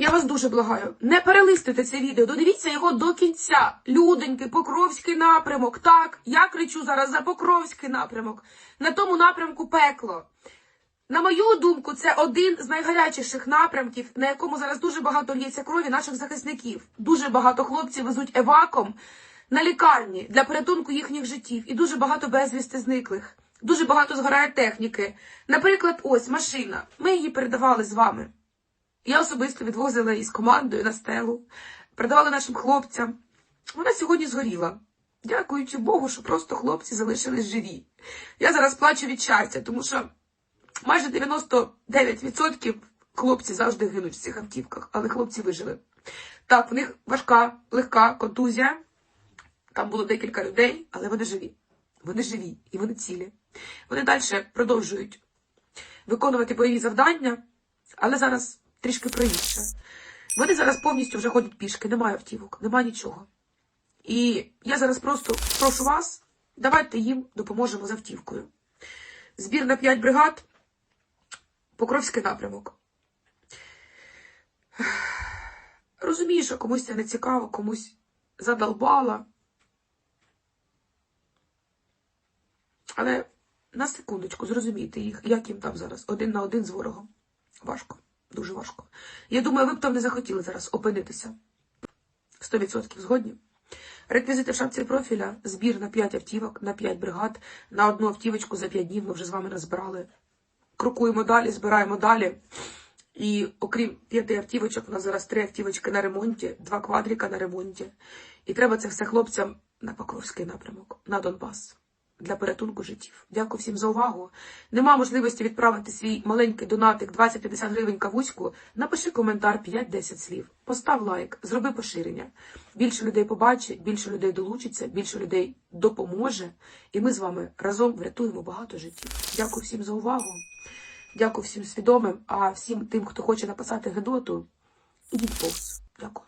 Я вас дуже благаю, не перелистуйте це відео, додивіться його до кінця. Люденьки, Покровський напрямок. Так, я кричу зараз за Покровський напрямок. На тому напрямку пекло. На мою думку, це один з найгарячіших напрямків, на якому зараз дуже багато лється крові наших захисників. Дуже багато хлопців везуть еваком на лікарні для порятунку їхніх життів, і дуже багато безвісти зниклих. Дуже багато згорає техніки. Наприклад, ось машина. Ми її передавали з вами. Я особисто відвозила її з командою на стелу, передавала нашим хлопцям. Вона сьогодні згоріла. Дякуючи Богу, що просто хлопці залишились живі. Я зараз плачу від щастя, тому що майже 99% хлопці завжди гинуть в цих автівках, але хлопці вижили. Так, в них важка, легка контузія. Там було декілька людей, але вони живі. Вони живі і вони цілі. Вони далі продовжують виконувати бойові завдання, але зараз трішки про. Вони зараз повністю вже ходять пішки, немає автівок, немає нічого. І я зараз просто прошу вас, давайте їм допоможемо з автівкою. Збір на 5 бригад, Покровський напрямок. Розумію, що комусь це не цікаво, комусь задолбала. Але на секундочку зрозумійте їх, як їм там зараз один на один з ворогом. Важко, дуже важко. Я думаю, ви б там не захотіли зараз опинитися. 100% згодні. Реквізити в шапці профіля, збір на 5 автівок, на 5 бригад, на одну автівочку за 5 днів ми вже з вами назбирали. Крокуємо далі, збираємо далі. І окрім п'яти автівочок, у нас зараз три автівочки на ремонті, два квадріка на ремонті. І треба це все хлопцям на Покровський напрямок, на Донбас для порятунку життів. Дякую всім за увагу. Нема можливості відправити свій маленький донатик 20-50 гривень кавуську. Напиши коментар 5-10 слів. Постав лайк, зроби поширення. Більше людей побачить, більше людей долучиться, більше людей допоможе. І ми з вами разом врятуємо багато життів. Дякую всім за увагу. Дякую всім свідомим, а всім тим, хто хоче написати Гедоту, ідіть повз. Дякую.